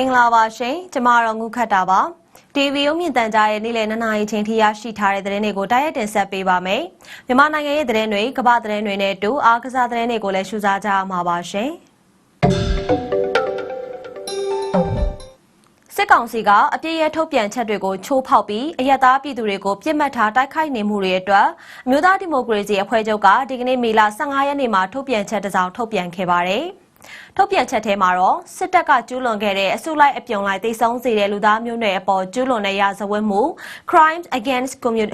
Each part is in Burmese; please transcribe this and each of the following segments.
င်္ဂလာပါရှင်ကျမတော့ငုခတ်တာပါ TV ရုံမြင့်တန်ကြားရဲ့နေ့လယ်2နာရီချိန်ထိရရှိထားတဲ့သတင်းတွေကိုတိုက်ရိုက်တင်ဆက်ပေးပါမယ်မြန်မာနိုင်ငံရဲ့သတင်းတွေကမ္ဘာသတင်းတွေနဲ့အတူအားကစားသတင်းတွေကိုလည်းရှုစားကြရမှာပါရှင်စစ်ကောင်စီကအပြည့်ရထုတ်ပြန်ချက်တွေကိုချိုးဖောက်ပြီးအယက်သားပြည်သူတွေကိုပြစ်မှတ်ထားတိုက်ခိုက်နေမှုတွေအတွက်အမျိုးသားဒီမိုကရေစီအဖွဲ့ချုပ်ကဒီကနေ့မေလ15ရက်နေ့မှာထုတ်ပြန်ချက်တစ်စောင်ထုတ်ပြန်ခဲ့ပါတယ်။ ထုတ်ပြန်ချက်ထဲမှာတော့စစ်တပ်ကကျူးလွန်ခဲ့တဲ့အစုလိုက်အပြုံလိုက်တိတ်ဆုံးစေတဲ့လူသားမျိုးနွယ်အပေါ်ကျူးလွန်တဲ့ရာဇဝတ်မှု crimes against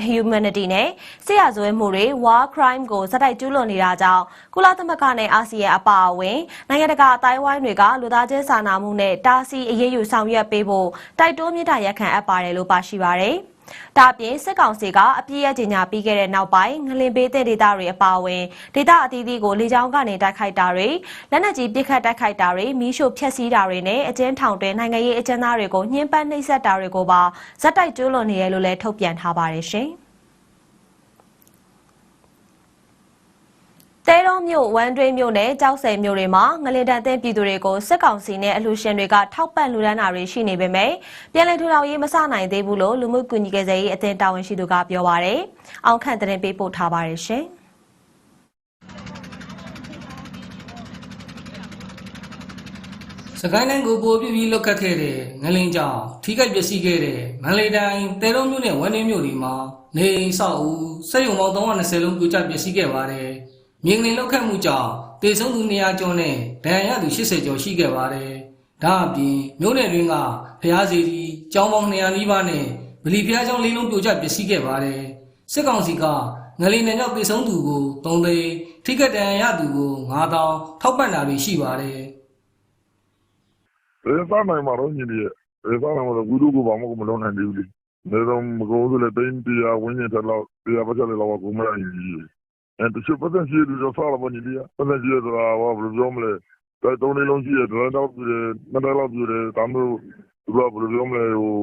humanity နဲ့စစ်ရာဇဝတ်မှုတွေ war crime ကိုစတိုက်ကျူးလွန်နေတာကြောင့်ကုလသမဂ္ဂနဲ့အာဆီယံအပါအဝင်နိုင်ငံတကာအတိုင်းဝိုင်းတွေကလူသားချင်းစာနာမှုနဲ့တားဆီးအရေးယူဆောင်ရွက်ပေးဖို့တိုက်တွန်းမြစ်တာရက်ခံအပ်ပါတယ်လို့ပါရှိပါတယ်။ ဒါအပြင်စစ်ကောင်စီကအပြည့်အကျညာပြီးခဲ့တဲ့နောက်ပိုင်းငလင်ပေးတဲ့ဒေသတွေအပါအဝင်ဒေသအသီးသီးကိုလေကြောင်းကနေတိုက်ခိုက်တာတွေလက်နက်ကြီးပစ်ခတ်တိုက်ခိုက်တာတွေမီးရှို့ဖျက်ဆီးတာတွေနဲ့အကျဉ်းထောင်တွင်နိုင်ငံရေးအကျဉ်းသားတွေကိုညှဉ်းပန်းနှိပ်စက်တာတွေကိုပါဇက်တိုက်ကျူးလွန်နေတယ်လို့လည်းထုတ်ပြန်ထားပါတယ်ရှင်။ တဲတော်မြို့ဝမ်တွင်းမြို့နယ်ကြောက်ဆယ်မြို့တွေမှာငလင်တန်တဲ့ပြည်သူတွေကိုစစ်ကောင်စီနဲ့အလှူရှင်တွေကထောက်ပံ့လူဒန်းတာတွေရှိနေပေမဲ့ပြည်내ထူထောင်ရေးမစနိုင်သေးဘူးလို့လူမှုကူညီကြရေးအသင်းတာဝန်ရှိသူကပြောပါရယ်။အောင်ခန့်တဲ့ပေးပို့ထားပါတယ်ရှင်။စကိုင်းတိုင်းကိုပိုပြပြီးလုတ်ခတ်ခဲ့တဲ့ငလင်းကြောင့်ထိခိုက်ပျက်စီးခဲ့တဲ့မန္တလေးတိုင်းတဲတုံးမြို့နယ်ဝမ်းနေမြို့ဒီမှာနေအိမ်ဆောက်ဦးစက်ရုံပေါင်း320လုံးပြိုကျပျက်စီးခဲ့ပါတယ်။ မြေငလင်လုတ်ခတ်မှုကြောင့်တေဆုံးသူ200ကျော်နဲ့ဒဏ်ရာရသူ80ကျော်ရှိခဲ့ပါတယ်။ဒါအပြင်မြို့နယ်တွင်းကဖျားစီကြီးကျောင်းပေါင်း200နီးပါးနဲ့ဗလီဖျားကျောင်း၄လုံးပြိုကျပျက်စီးခဲ့ပါတယ်။စစ်ကောင်စီကငလင်နယ်ကြောင့်တေဆုံးသူကို3သိန်းထိခိုက်ဒဏ်ရာရသူကို9000ထောက်ပံ့တာတွေရှိပါတယ်။ဘယ်သားနိုင်မှာတော့ညီလေးဘယ်သားနိုင်မှာတော့ဘူးတို့ကဘာမှမလုပ်နိုင်သေးဘူးလေဒါတော့မကောဆိုလေတိုင်းတရားဝင်းနေတယ်လို့တရားပတ်တယ်လို့ကိုမရဘူး အဲတချို့ပတ်သက်ရှိတယ်ဆိုတော့ဘာညီလေးပတ်သက်ရှိတယ်ဆိုတာဘာဘယ်လိုပြောမလဲဒါတုံးလေးလုံးရှိတယ်ဒါတော့ပြတယ်မတော်တော့ပြတယ်ဒါမျိုးသူကဘယ်လိုပြောမလဲဟို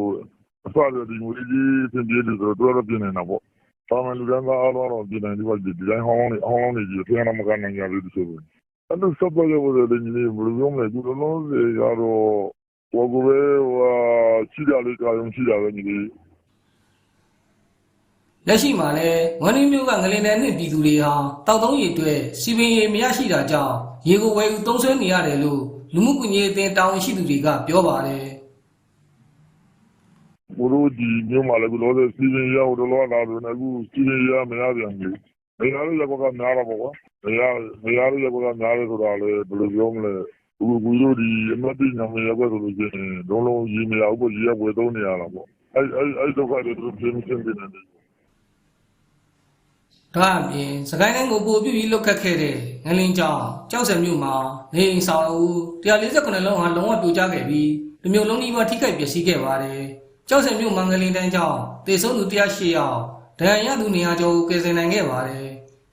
အစရဒီငွေကြီးသင်ပြတယ်ဆိုတော့တော့ပြင်နေတာပေါ့တာမန်လူတန်းသားအားလုံးတော့ပြင်နေဒီဘက်ဒီတိုင်းဟောင်းနေဟောင်းနေကြီးပြန်တော့မကန်နိုင်ကြဘူးဆိုတော့အဲ့လိုစပ်တော့ရပါတယ်ညီလေးဘယ်လိုပြောမလဲသူလုံးစေကတော့ဟိုကိုပဲဟိုရှိကြလေးကာယုံရှိကြပဲညီလေး လက်ရှိမှာလည်းဝမ်နီမျိုးကငလင်နယ်နှင့်ပြည်သူတွေဟာတောက်သုံးရည်အတွက်စီပင်ရည်မရရှိတာကြောင့်ရေကိုဝယ်ယူသုံးဆွဲနေရတယ်လို့လူမှုကွန်ရက်အသင်းတာဝန်ရှိသူတွေကပြောပါတယ်ဘိုးတို့ဒီမြို့မှာလည်းဘလို့လဲစီစဉ်ရတော့လောလာတယ်အခုစီစဉ်ရမရပြန်ဘူးမရလို့ရကောကများတော့ပေါ့ကွာမရမရလို့ရကောကများတယ်ဆိုတာလေဘယ်လိုပြောမလဲဘူးဘူးတို့ဒီအမတ်တိညာမရကောဆိုလို့ရှိရင်လုံးလုံးရေးမရဘူးပေါ့ရေးရဝယ်သုံးနေရတာပေါ့အဲ့အဲ့အဲ့ဒုက္ခတွေသူပြင်ဆင်နေတယ် ဒါအပြင်စကိုင်းတိုင်းကိုပို့ပြပြီးလုတ်ခတ်ခဲ့တဲ့ငလင်ကြောင့်ကြောက်စံမြို့မှာနေအိမ်ဆောင်အဦး148လုံးဟာလုံးဝပြိုကျခဲ့ပြီးဒီမျိုးလုံးဒီမှာထိခိုက်ပျက်စီးခဲ့ပါတယ်ကြောက်စံမြို့မှာငလင်တိုင်းကြောင့်တေဆုံးသူ108ယောက်ဒဏ်ရာရသူ200ကျော်ကိုကယ်ဆယ်နိုင်ခဲ့ပါတယ်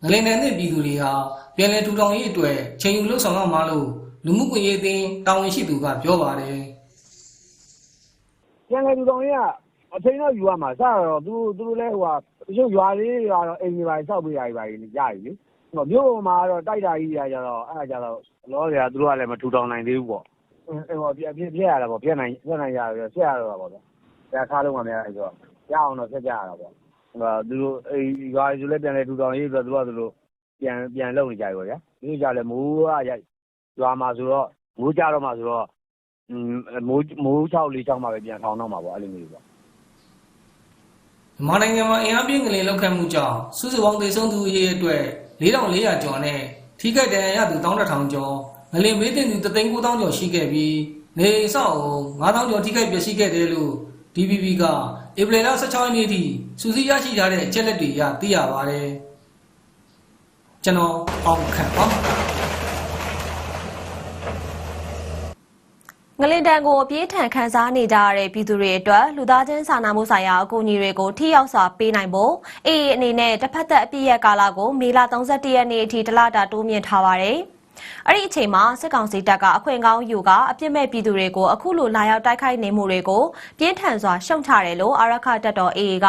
ငလင်နယ်နှင့်ပြည်သူတွေဟာပြည်내ထူထောင်ရေးအတွက်ချိန်ယူလှုပ်ဆောင်ရမှာလို့လူမှုကွန်ရက်အသင်းတာဝန်ရှိသူကပြောပါတယ်ပြန်လေလူတော်ကြီးက အချိန်တော့ယူရမှာစတော့သူသူတို့လဲဟိုဟာတချို့ရွာလေးတွေကတော့ အိမ်တွေပါဆောက်ပေးတာတွေပါကြီးကြာပြီလေဟိုမြို့ပေါ်မှာတော့ တိုက်တာကြီးတွေကြတော့အဲ့ဒါကြတော့လောတွေကသူတို့ကလည်း မထူထောင်နိုင်သေးဘူးပေါ့အဲ့ဟိုပြပြပြရတာပေါ့ပြနိုင်ပြနိုင်ရပြီးဆက်ရတော့ပေါ့ဗျာခါလုံးကများဆိုတော့ ရအောင်တော့ဆက်ကြရတာပေါ့ဟိုသူတို့အိမ်ရွာတွေဆိုလဲပြန်လေထူထောင်ရေးဆိုတော့သူတို့ကသူတို့ပြန်ပြန်လုပ်နေကြပြီပေါ့ဗျာဒီကြလဲမိုးကရွာမှာဆိုတော့ မိုးကြတော့မှဆိုတော့ မိုးမိုးချောက် လေးချောက်မှပဲ ပြန်ထောင်တော့မှာပေါ့ အဲ့လိုမျိုးပေါ့ မြန်မာနိုင်ငံမှာအင်အားပြင်းကလေးလောက်ခတ်မှုကြောင့်စုစုပေါင်းသေဆုံးသူအရေအတွက်4400ကျော်နဲ့ထိခိုက်ဒဏ်ရာရသူ11000ကျော်ငလင်မေးတင်သူ39000ကျော်ရှိခဲ့ပြီးနေအိမ်ဆောက်အုံ9000ကျော်ထိခိုက်ပျက်စီးခဲ့တယ်လို့ DPP ကဧပြီလ16ရက်နေ့ထိစူးစီးရရှိထားတဲ့အချက်လက်တွေအရသိရပါတယ်ကျွန်တော်အောင်ခန့်ပါ ငလင်တန်ကိုအပြေးထန်ခန်းစားနေကြရတဲ့ပြည်သူတွေအတွက်လူသားချင်းစာနာမှုဆိုင်ရာအကူအညီတွေကိုထိရောက်စွာပေးနိုင်ဖို့အေအေအနေနဲ့တစ်ဖက်သက်အပြည့်ရဲ့ကာလကိုမေလ31ရက်နေ့အထိတလတာတိုးမြင့်ထားပါတယ်။အဲ့ဒီအချိန်မှာစစ်ကောင်စီတပ်ကအခွင့်ကောင်းယူကအပြစ်မဲ့ပြည်သူတွေကိုအခုလိုလာရောက်တိုက်ခိုက်နေမှုတွေကိုပြင်းထန်စွာရှုံချတယ်လို့အာရခတပ်တော်အေအေက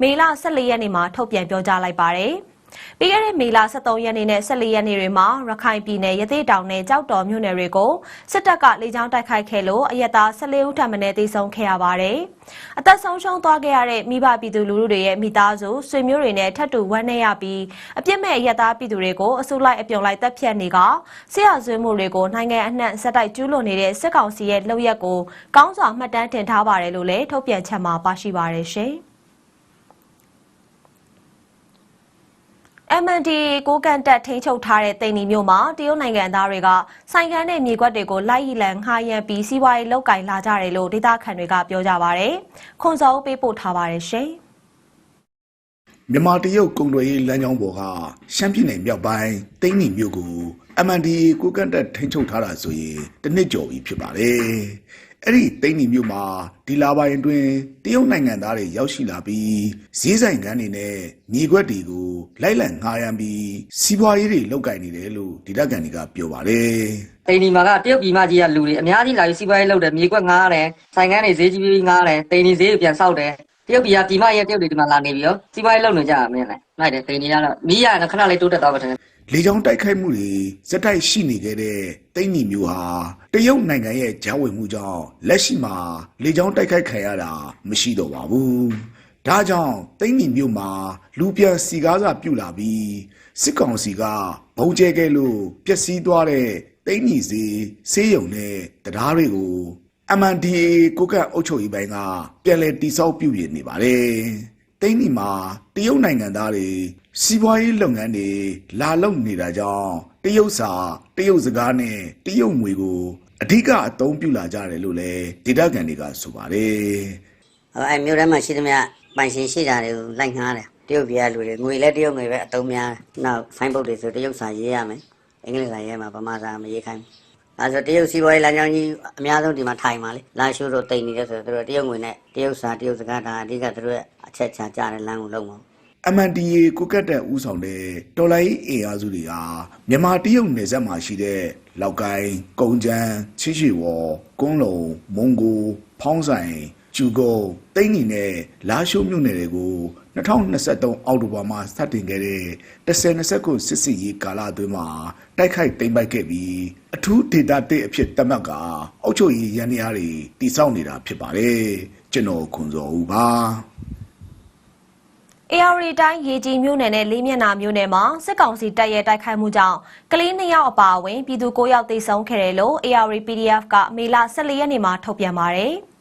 မေလ14ရက်နေ့မှာထုတ်ပြန်ပြောကြားလိုက်ပါတယ်။ ပြီးခဲ့တဲ့မေလ23ရက်နေ့နဲ့14ရက်နေ့တွေမှာရခိုင်ပြည်နယ်ရသေ့တောင်နဲ့ကြောက်တော်မြို့နယ်တွေကိုစစ်တပ်ကလေကြောင်းတိုက်ခိုက်ခဲ့လို့အရက်သား14ဦးထပ်မံတေဆုံးခဲ့ရပါတယ်။အသက်ဆုံးရှုံးသွားခဲ့ရတဲ့မိဘပြည်သူလူထုတွေရဲ့မိသားစုဆွေမျိုးတွေနဲ့ထပ်တူဝမ်းနည်းရပြီးအပြစ်မဲ့အရက်သားပြည်သူတွေကိုအစိုးလိုက်အပြုံလိုက်တပ်ဖြတ်နေကဆရာဆွေးမှုတွေကိုနိုင်ငံအနှံ့ဆက်တိုက်ကျူးလွန်နေတဲ့စစ်ကောင်စီရဲ့လုပ်ရက်ကိုကောင်းစွာမှတ်တမ်းတင်ထားပါတယ်လို့လည်းထုတ်ပြန်ချက်မှာပါရှိပါတယ်ရှင်။ MND ကိုကန်တက်ထိန်းချုပ်ထားတဲ့တိန်နီမြို့မှာတရုတ်နိုင်ငံသားတွေကဆိုင်ကန်းနဲ့မြေကွက်တွေကိုလိုက်ရီလန်ငှားရမ်းပြီးစီးပွားရေးလောက်ကင်လာကြတယ်လို့ဒေသခံတွေကပြောကြပါဗျ။ခွန်စောပေးပို့ထားပါတယ်ရှင်။မြန်မာတရုတ်ကုန်သွယ်ရေးလမ်းကြောင်းပေါ်ကရှမ်းပြည်နယ်မြောက်ပိုင်းတိန်းနီမြို့ကို MNDA ကိုကန့်တက်ထိန်းချုပ်ထားတာဆိုရင်တစ်နှစ်ကျော်ပြီဖြစ်ပါတယ်။ အဲ့ဒီတိန်းနီမြို့မှာဒီလာပိုင်းအတွင်းတရုတ်နိုင်ငံသားတွေရောက်ရှိလာပြီးဈေးဆိုင်ကန်းတွေနဲ့မြေခွက်တွေကိုလိုက်လံငှားရမ်းပြီးစီးပွားရေးတွေလုပ်ကင်နေတယ်လို့ဒေသခံတွေကပြောပါတယ်တိန်ဒီမှာကတရုတ်ပြည်မကြီးကလူတွေအများကြီးလာပြီးစီးပွားရေးလုပ်တယ်မြေကွက်ငားတယ်ဆိုင်ကန်းတွေဈေးကြီးပြီးငားတယ်တိန်ဒီဈေးတွေပြန်ဆောက်တယ်တရုတ်ပြည်ကပြည်မရဲ့တရုတ်တွေဒီမှာလာနေပြီးတော့စီးပွားရေးလုပ်နေကြတာမင်းလည်းနိုင်တယ်တိန်ဒီကတော့မီးရခဏလေးတိုးတက်သွားပါတယ်။ လေကြောင်းတိုက်ခိုက်မှုတွေစက်တိုက်ရှိနေခဲ့တဲ့တိန်းနီမျိုးဟာတရုတ်နိုင်ငံရဲ့ကြားဝင်မှုကြောင့်လက်ရှိမှာလေကြောင်းတိုက်ခိုက်ခံရတာမရှိတော့ပါဘူး။ဒါကြောင့်တိန်းနီမျိုးမှာလူပြန်စီကားစာပြုတ်လာပြီးစစ်ကောင်စီကဘုံကျဲခဲ့လို့ပျက်စီးသွားတဲ့တိန်းနီစီဆေးရုံနဲ့တရားတွေကို MNDA ကိုကန့်အုပ်ချုပ်ရေးပိုင်းကပြန်လည်တိစောက်ပြုပြင်နေပါတယ်။ တိန်းနီမှာတရုတ်နိုင်ငံသားတွေစီးပွားရေးလုပ်ငန်းတွေလာလုပ်နေတာကြောင့်တရုတ်စာတရုတ်စကားနဲ့တရုတ်ငွေကိုအဓိကအသုံးပြုလာကြတယ်လို့လည်းဒေတာကန်တွေကဆိုပါတယ်အဲမြို့ထဲမှာရှိသမျှပိုင်ရှင်ရှိတာတွေကိုလိုက်ငှားတယ်တရုတ်ပြည်ကလူတွေငွေလည်းတရုတ်ငွေပဲအတုံးများနောက်ဆိုင်းဘုတ်တွေဆိုတရုတ်စာရေးရမယ်အင်္ဂလိပ်စာရေးမှာဗမာစာမရေးခိုင်းဘူး အဲဆိုတရုတ်စီးပွားရေးလမ်းကြောင်းကြီးအများဆုံးဒီမှာထိုင်ပါလေလာရှိုးတို့တိတ်နေတယ်ဆိုတော့သူတို့တရုတ်ငွေနဲ့တရုတ်စာတရုတ်စကားဒါအဓိကသူတို့ရဲ့အချက်ချာကြတဲ့လမ်းကိုလုံးပါ MNDA ကိုကတ်တဲ့ဦးဆောင်တဲ့တော်လိုင်းအင်အားစုတွေဟာမြန်မာတရုတ်နယ်စပ်မှာရှိတဲ့လောက်ကိုင်း၊ကုန်းချမ်း၊ချီချီဝေါ်၊ကုန်းလုံ၊မုံကို၊ဖောင်းဆိုင်၊ ကျူကုန်း၊တိန်းနီနဲ့လာရှိုးမြို့နယ်တွေကို2023အောက်တိုဘာမှာစတင်ခဲ့တဲ့1029စစ်စစ်ရေးကာလအတွင်းမှာတိုက်ခိုက်သိမ်းပိုက်ခဲ့ပြီးအထူးဒေတာတစ်အဖြစ်သတ်မှတ်ကအုပ်ချုပ်ရေးရန်ရာတွေတည်ဆောက်နေတာဖြစ်ပါတယ်ကျွန်တော်ခွန်စောဦးပါ AR တိုင်းရေကြီးမြို့နယ်နဲ့လေးမျက်နှာမြို့နယ်မှာစစ်ကောင်စီတပ်ရဲ့တိုက်ခိုက်မှုကြောင့်ကလေး2ယောက်အပါအဝင်ပြည်သူ9ယောက်သေဆုံးခဲ့တယ်လို့ AR PDF ကမေလ14ရက်နေ့မှာထုတ်ပြန်ပါတယ်။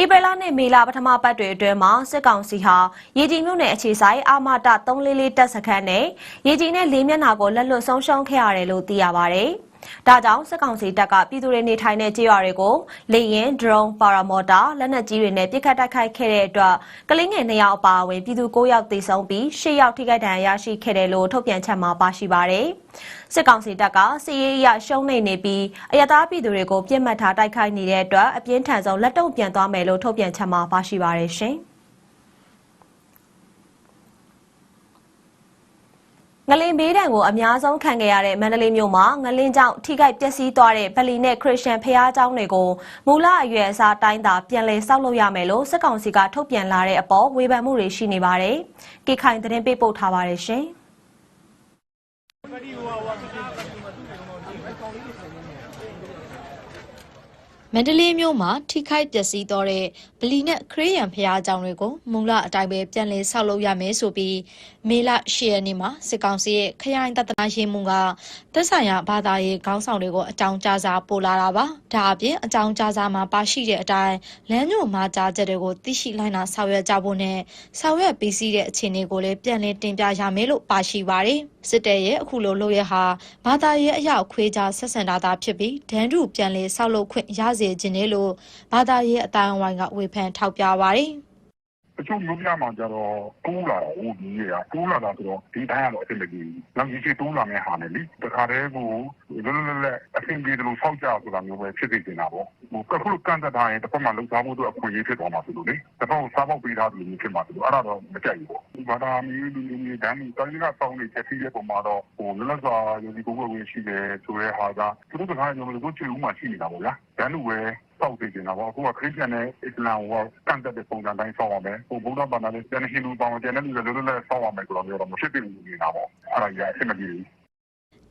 ဧပြီလနဲ့မေလပထမပတ်တွေအတွင်းမှာစစ်ကောင်စီဟာရေကြီးမြို့နယ်အခြေဆိုင်အာမတ344တပ်စခန်းနဲ့ရေကြီးနဲ့လေးမျက်နှာကိုလက်လွတ်ဆုံးရှုံးခဲ့ရတယ်လို့သိရပါတယ်။ ဒါကြောင့်စစ်ကောင်စီတပ်ကပြည်သူတွေနေထိုင်တဲ့ကြေးရွာတွေကိုလေရင်ဒရုန်းပါရာမော်တာလက်နက်ကြီးတွေနဲ့ပစ်ခတ်တိုက်ခိုက်ခဲ့တဲ့အတွက်ကလေးငယ်2ယောက်အပါအဝင်ပြည်သူ9ယောက်သေဆုံးပြီး10ယောက်ထိခိုက်ဒဏ်ရာရရှိခဲ့တယ်လို့ထုတ်ပြန်ချက်မှာပါရှိပါတယ်။စစ်ကောင်စီတပ်ကစီရေးအရရှုံးနေနေပြီးအရသာပြည်သူတွေကိုပြစ်မှတ်ထားတိုက်ခိုက်နေတဲ့အတွက်အပြင်းထန်ဆုံးလက်တုံ့ပြန်သွားမယ်လို့ထုတ်ပြန်ချက်မှာပါရှိပါတယ်ရှင်။ ငလင်ဘေးဒဏ်ကိုအများဆုံးခံခဲ့ရတဲ့မန္တလေးမြို့မှာငလင်ကြောင့်ထိခိုက်ပျက်စီးသွားတဲ့ဗလီနဲ့ခရစ်ယာန်ဖျားเจ้าတွေကိုမူလအရွယ်အစားတိုင်းသာပြန်လည်ဆောက်လုပ်ရမယ်လို့စစ်ကောင်စီကထုတ်ပြန်လာတဲ့အပေါ်ဝေဖန်မှုတွေရှိနေပါတယ်။ကေခိုင်သတင်းပေးပို့ထားပါတယ်ရှင်။ မန္တလေးမြို့မှာထိခိုက်ပျက်စီးသောတဲ့ဗလီနဲ့ခရီးရန်ဖျားကြောင်တွေကိုမူလအတိုင်းပဲပြန်လည်ဆောက်လုပ်ရမယ်ဆိုပြီးမေလ10ရက်နေ့မှာစစ်ကောင်စီရဲ့ခရိုင်တသနာရေးမှုကသက်ဆိုင်ရာဘာသာရေးခေါင်းဆောင်တွေကိုအကြောင်းကြားစာပို့လာတာပါဒါအပြင်အကြောင်းကြားစာမှာပါရှိတဲ့အတိုင်းလမ်းညွှန်မှာကြားချက်တွေကိုသိရှိလိုက်နာဆောင်ရွက်ကြဖို့နဲ့ဆောင်ရွက်ပြီးစီးတဲ့အခြေအနေကိုလည်းပြန်လည်တင်ပြရမယ်လို့ပါရှိပါတယ်စစ်တပ်ရဲ့အခုလိုလုပ်ရဟာဘာသာရေးအရောက်ခွေးကြဆက်ဆံတာသာဖြစ်ပြီးဒန်းတူပြန်လည်ဆောက်လုပ်ခွင့်ရစေခြင်းနဲ့လို့ဘာသာရေးအတိုင်းအဝိုင်းကဝေဖန်ထောက်ပြပါတယ်အချို့မျိုးပြမှာကြတော့တိုးလာတော့ဒီရတိုးလာတာဆိုတော့ဒီတိုင်းကတော့အစ်မကြီးနောက်ကြီးချတိုးလာမယ့်ဟာနဲ့လေတခါတည်းကိုလွတ်လွတ်လပ်အဆင်ပြေတယ်လို့ဖောက်ကြဆိုတာမျိုးပဲဖြစ်နေနေတာပေါ့ဟိုကခုကန်တဲ့တိုင်းတစ်ဖက်မှာလုံစားမှုတို့အခွင့်အရေးဖြစ်သွားမှာဆိုလို့လေ တစ်ဖက်ကိုစားပေါက်ပေးထားတယ်လို့ဖြစ်မှာဆိုလို့အဲ့ဒါတော့မကြိုက်ဘူးပေါ့ဒီဘာသာမျိုးလူမျိုးမျိုးတန်းတိုင်းကစောင်းနေချက်စီရဲ့ပုံမှာတော့ဟိုလွတ်လပ်စွာယုံကြည်ကိုယ်ဝယ်ဝင်ရှိတယ်ဆိုတဲ့ဟာကသူတို့ကလည်းကျွန်တော်တို့ချွေဦးမှာရှိနေတာပေါ့ဗျာတန်းလူပဲစောက်သိနေတာပေါ့အခုကခရစ်ယာန်နဲ့အစ္စလာမ်ကိုကန့်တက်တဲ့ပုံစံတိုင်းစောက်ရမယ်ဟိုဗုဒ္ဓဘာသာနဲ့ကျန်တဲ့ဟိန္ဒူပေါင်းကျန်တဲ့လူတွေလိုလိုလည်းစောက်ရမယ်ဆိုတော့မျိုးတော့မဖြစ်ဘူးနေတာပေါ့အဲ့ဒါကြီးအဆင်မပြေဘူး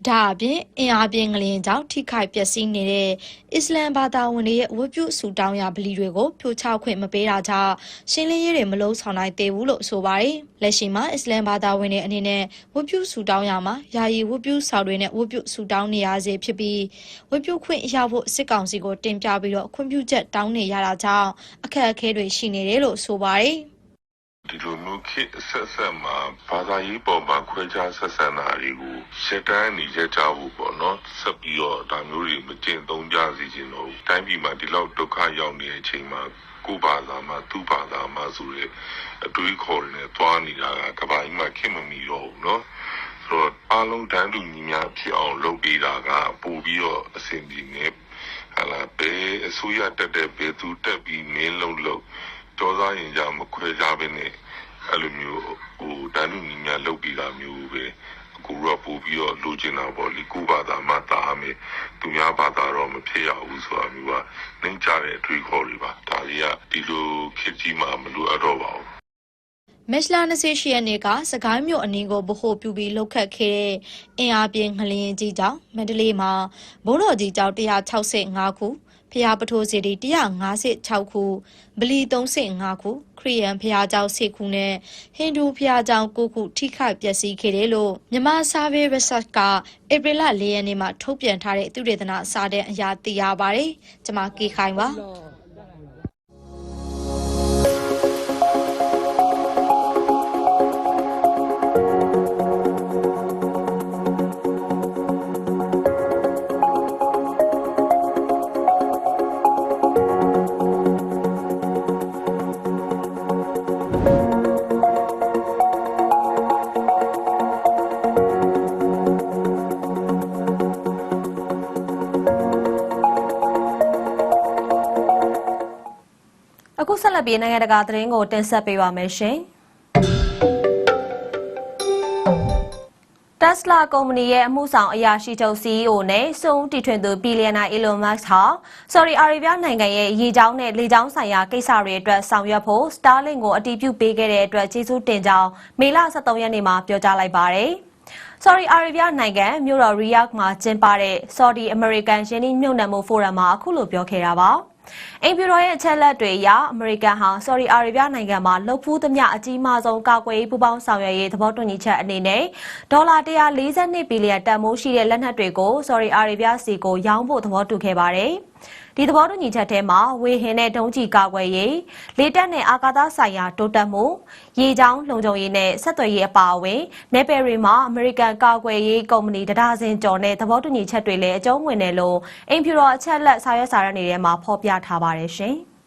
ဒါအပြင်အင်အားပြင်းငလျင်ကြောင့်ထိခိုက်ပျက်စီးနေတဲ့အစ္စလမ်ဘာသာဝင်တွေရဲ့ဝတ်ပြုဆူတောင်းရာဗလီတွေကိုဖြိုချခွင့်မပေးတာကြောင့်ရှင်းလင်းရေးတွေမလုံးဆောင်နိုင်သေးဘူးလို့ဆိုပါတယ်။လက်ရှိမှာအစ္စလမ်ဘာသာဝင်တွေအနေနဲ့ဝတ်ပြုဆူတောင်းရာမှာယာယီဝတ်ပြုဆောင်တွေနဲ့ဝတ်ပြုဆူတောင်းနေရစေဖြစ်ပြီးဝတ်ပြုခွင့်ရဖို့စစ်ကောင်စီကိုတင်ပြပြီးတော့ခွင့်ပြုချက်တောင်းနေရတာကြောင့်အခက်အခဲတွေရှိနေတယ်လို့ဆိုပါတယ်။ ဒီလိုမျိုးခေတ်အဆက်ဆက်မှာဘာသာရေးပေါ်မှာခွဲခြားဆက်ဆံတာတွေကိုရှက်တန်းနေကြကြဖို့ပေါ့နော်ဆက်ပြီးတော့ဒါမျိုးတွေမကျင့်သုံးကြစေချင်တော့ဘူးတိုင်းပြည်မှာဒီလောက်ဒုက္ခရောက်နေတဲ့အချိန်မှာကိုယ်ဘာသာမှာသူ့ဘာသာမှာဆိုရဲအတွေးခေါ်တွေနဲ့တွားနေတာကကဘာကြီးမှာခင်မမီတော့ဘူးနော်ဆိုတော့အားလုံးတန်းတူညီမျှဖြစ်အောင်လုပ်ပေးတာကပို့ပြီးတော့အဆင်ပြေနေဟလာပဲအစိုးရတက်တဲ့ဘယ်သူတက်ပြီးမင်းလုံးလုံး ကြောစားရင်ကြမခွဲကြဘဲနဲ့အဲ့လိုမျိုးဟိုတန်းတူညီမျှလုပ်ပြီးတာမျိုးပဲအခုတော့ပို့ပြီးတော့လိုချင်တာပေါ့လေကိုယ့်ဘာသာမှတားမယ်သူများဘာသာတော့မဖြစ်ရဘူးဆိုတာမျိုးကနှိမ့်ချတဲ့အတွေးခေါ်တွေပါဒါတွေကဒီလိုခေတ်ကြီးမှာမလိုအပ်တော့ပါဘူးမက်လာ28ရက်နေ့ကစကိုင်းမြို့အနီးကိုဗဟိုပြုပြီးလှုပ်ခတ်ခဲ့တဲ့အင်အားပြင်းငလျင်ကြီးကြောင့်မန္တလေးမှာဘိုးတော်ကြီးကျောင်း165ခု ဖျားပထိုးစီတီ156ခုဗလီ35ခုခရီးယန်ဖျားကျောင်း10ခုနဲ့ဟိန္ဒူဖျားကျောင်း9ခုထိခိုက်ပျက်စီးခဲ့တယ်လို့မြန်မာ Survey Research ကဧပြီလ4ရက်နေ့မှာထုတ်ပြန်ထားတဲ့သုတေသနစာတမ်းအရသိရပါတယ်။ကျွန်မကေခိုင်ပါ။ အခုဆက်လက်ပြီးနိုင်ငံတကာသတင်းကိုတင်ဆက်ပေးပါမယ်ရှင်။ Tesla ကုမ္ပဏီရဲ့အမှုဆောင်အရာရှိချုပ် CEO နဲ့စုံတီထွင်သူဘီလီယံနာ Elon Musk ဟာ Saudi Arabia နိုင်ငံရဲ့ရေကြောင်းနဲ့လေကြောင်းဆိုင်ရာကိစ္စတွေအတွက်ဆောင်ရွက်ဖို့ Starlink ကိုအတည်ပြုပေးခဲ့တဲ့အတွက်ကျေးဇူးတင်ကြောင်းမေလ23ရက်နေ့မှာပြောကြားလိုက်ပါတယ်။ Saudi Arabia နိုင်ငံမြို့တော် Riyadh မှာကျင်းပတဲ့ Saudi American ယင်းနှိမ့်မြုပ်နှံမှုဖိုရမ်မှာအခုလိုပြောခဲ့တာပါ။ အိမ်ပြူတော်ရဲ့အချက်လက်တွေအရအမေရိကန်ဟာဆော်ဒီအာရေဗျနိုင်ငံမှာလှုပ်ဖူးသမျှအကြီးမားဆုံးကာကွယ်ရေးပူးပေါင်းဆောင်ရွက်ရေးသဘောတူညီချက်အနေနဲ့ဒေါ်လာ142ဘီလီယံတန်ဖိုးရှိတဲ့လက်နက်တွေကိုဆော်ဒီအာရေဗျစီကိုရောင်းဖို့သဘောတူခဲ့ပါတယ်။ဒီသဘောတူညီချက်ထဲမှာဝေဟင်နဲ့ဒုံးကျည်ကာကွယ်ရေးလေတပ်နဲ့အာကာသဆိုင်ရာတိုးတက်မှုရေကြောင်းလုံခြုံရေးနဲ့ဆက်သွယ်ရေးအပါအဝင်နယ်ပယ်တွေမှာအမေရိကန်ကာကွယ်ရေးကုမ္ပဏီတဒါဇင်ကျော်နဲ့သဘောတူညီချက်တွေလည်းအကျုံးဝင်တယ်လို့အိမ်ဖြူတော်အချက်လက်စာရွက်စာတမ်းတွေထဲမှာဖော်ပြထားပါတယ်ရှင်။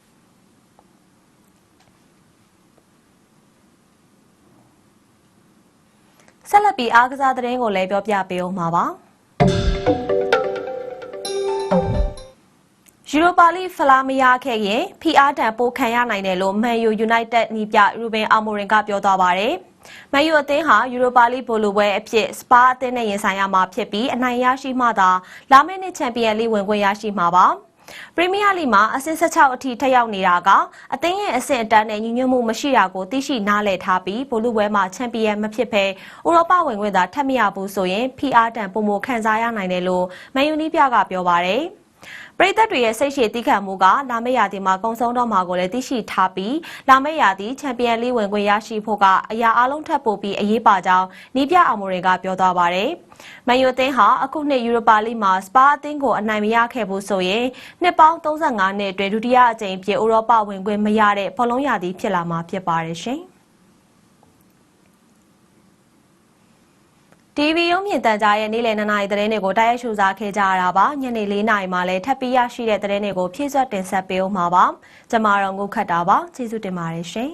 ဆက်လက်ပြီးအားကစားသတင်းကိုလည်းပြောပြပေးအောင်မှာပါ။ ယူရိုပါလိဖလားမရခဲ့ရင်ဖီအားတန်ပိုခံရနိုင်တယ်လို့မန်ယူယူနိုက်တက်နီးပြရူဘင်အာမိုရင်ကပြောသွားပါတယ်။မန်ယူအသင်းဟာယူရိုပါလိဘိုလိုပွဲအဖြစ်စပါအသင်းနဲ့ရင်ဆိုင်ရမှာဖြစ်ပြီးအနိုင်ရရှိမှသာလာမယ့်နှစ်ချန်ပီယံလိဝင်ခွင့်ရရှိမှာပါ။ပရီးမီးယားလိမှာအဆင့်16အထိထက်ရောက်နေတာကအသင်းရဲ့အဆင့်အတန်းနဲ့ညီညွတ်မှုမရှိတာကိုသိရှိနားလည်ထားပြီးဘိုလူပွဲမှာချန်ပီယံမဖြစ်ဘဲဥရောပဝင်ခွင့်သာထပ်မရဘူးဆိုရင်ဖီအားတန်ပုံမခံစားရနိုင်တယ်လို့မန်ယူနီးပြကပြောပါတယ်။ ပရိသတ်တွေရဲ့စိတ်ရှည်တိခံမှုကလာမယ့်ရာသီမှာကုံဆုံးတော့မှာကိုလည်းသိရှိထားပြီးလာမယ့်ရာသီချန်ပီယံလိဝင်ခွင့်ရရှိဖို့ကအရာအလုံးထပ်ပို့ပြီးအရေးပါကြောင်းနီးပြအောင်မိုတွေကပြောသွားပါတယ်။မန်ယူအသင်းဟာအခုနှစ်ယူရိုပါလိမှာစပါအသင်းကိုအနိုင်မရခဲ့ဘူးဆိုရင်နှစ်ပေါင်း35နှစ်အတွင်းဒုတိယအကြိမ်ဖြစ်ဥရောပဝင်ခွင့်မရတဲ့ဘောလုံးရာသီဖြစ်လာမှာဖြစ်ပါတယ်ရှင်။ TV ရုံးမြင့်တန်ကြားရဲ့နေ့လယ်2နာရီသတင်းတွေကိုတိုက်ရိုက်ရှုစားခဲ့ကြရတာပါညနေ4နာရီမှာလည်းထပ်ပြီးရရှိတဲ့သတင်းတွေကိုဖြည့်စွက်တင်ဆက်ပေးဦးမှာပါကျွန်မတို့ငုခတ်တာပါကျေးဇူးတင်ပါတယ်ရှင်